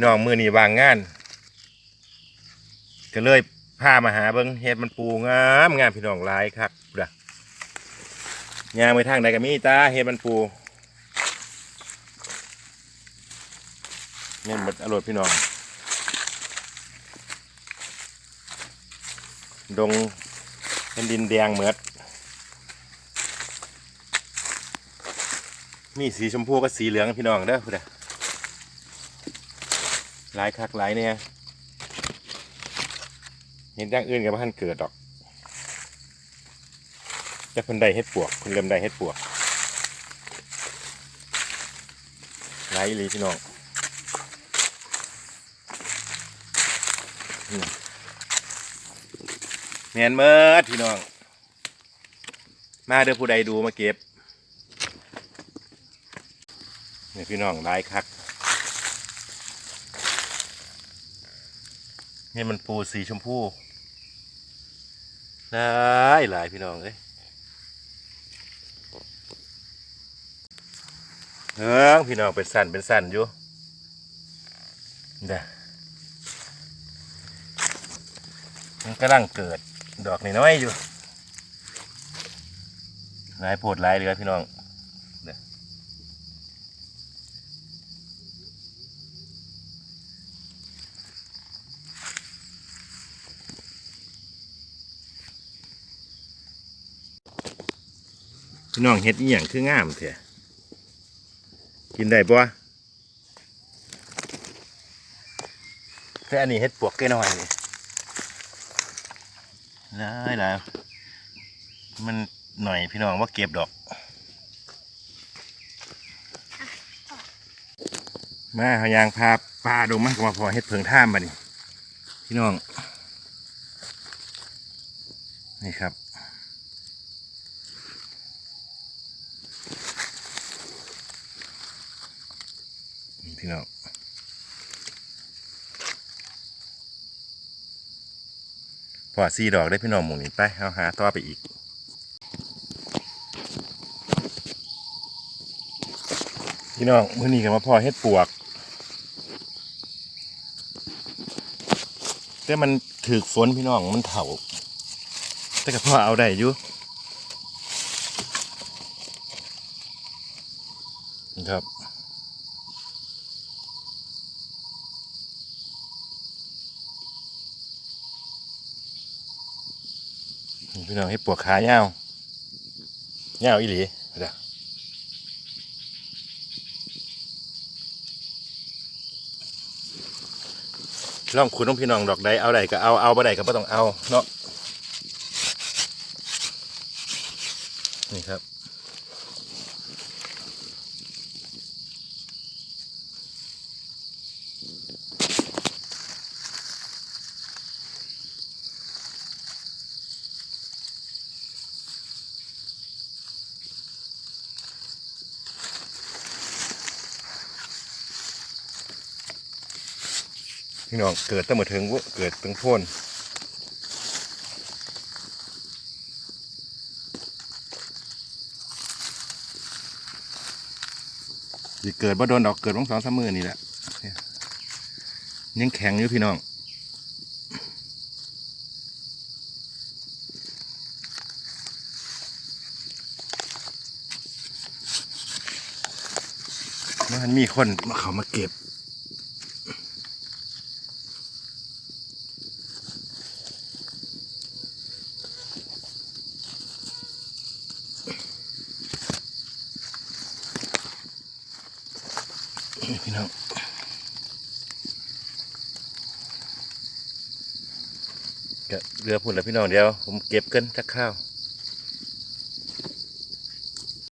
พี่น้องมือนี่วางงาน ก็เลยพามาหาเบิ้งเห็ดมันปูงามงามพี่น้องหลายคักเด้อยางไปทางใดก็มีตาเห็ดมันปูเนี่ยหมดอร่อยพี่น้อง ดงเป็นดินแดงเหมือดมีสีชมพูกับสีเหลืองพี่น้องเด้อพุ่นน่ะ หลายคักหลายเนี่ยเห็นอย่างอื่นกับพันเกิดดอกแต่คนใดเฮ็ดปวกคนเริ่มใดเฮ็ดปวกหลายลีพี่น้องอืมแมนเมิดพี่น้อง มาเด้อผู้ใดดูมาเก็บนี่พี่น้องหลายคัก นี่มันปูสีชมพูหลายหลายพี่น้องเอ้ยเฮ้งพี่น้องเป็นสันเป็นสันอยู่เด้อมันกำลังเกิดดอกน้อยๆอยู่หลายโพดหลายเลือพี่น้อง พี่น้องเฮ็ดอีหยังคืองามเถอะกินได้ปะแต่อันนี้เฮ็ดปวกแก่น้อยนี่ได้แล้วมันหน่อยพี่น้องว่าเก็บดอก มาเขายางพาปลาดงมันก็มาพอเฮ็ดเพิงท่ามบัดนี่พี่น้อง นี่ครับ พี่น้องพอซีดอกได้พี่น้องหมูนี่ไปเอาหาต่อไปอีกพี่น้องมื้อนี้กันมาพอเฮ็ดปวก แต่มันถือฝนพี่น้องมันเถาแต่ก็พอเอาได้อยู่นี่ครับ พี่น้องให้ปวกขาเงาวเงาวอีหลีเด้อลองคุณต้องพี่น้องดอกใดเอาใดก็เอาเอาบ่ใดก็บ่ต้องเอาเนาะ พี่น้องเกิดตั้งมาถึงเกิดตั้งพ่นสิเกิดบ่โดนดอกเกิดวังสองสามมือนี่แหละเนี่ยยังแข็งอยู่พี่น้องมันมีคนมาเขามาเก็บ นี่พี่น้องเรือพุ่นแล้วพี่น้องเดียว ผมเก็บกันทักข้าว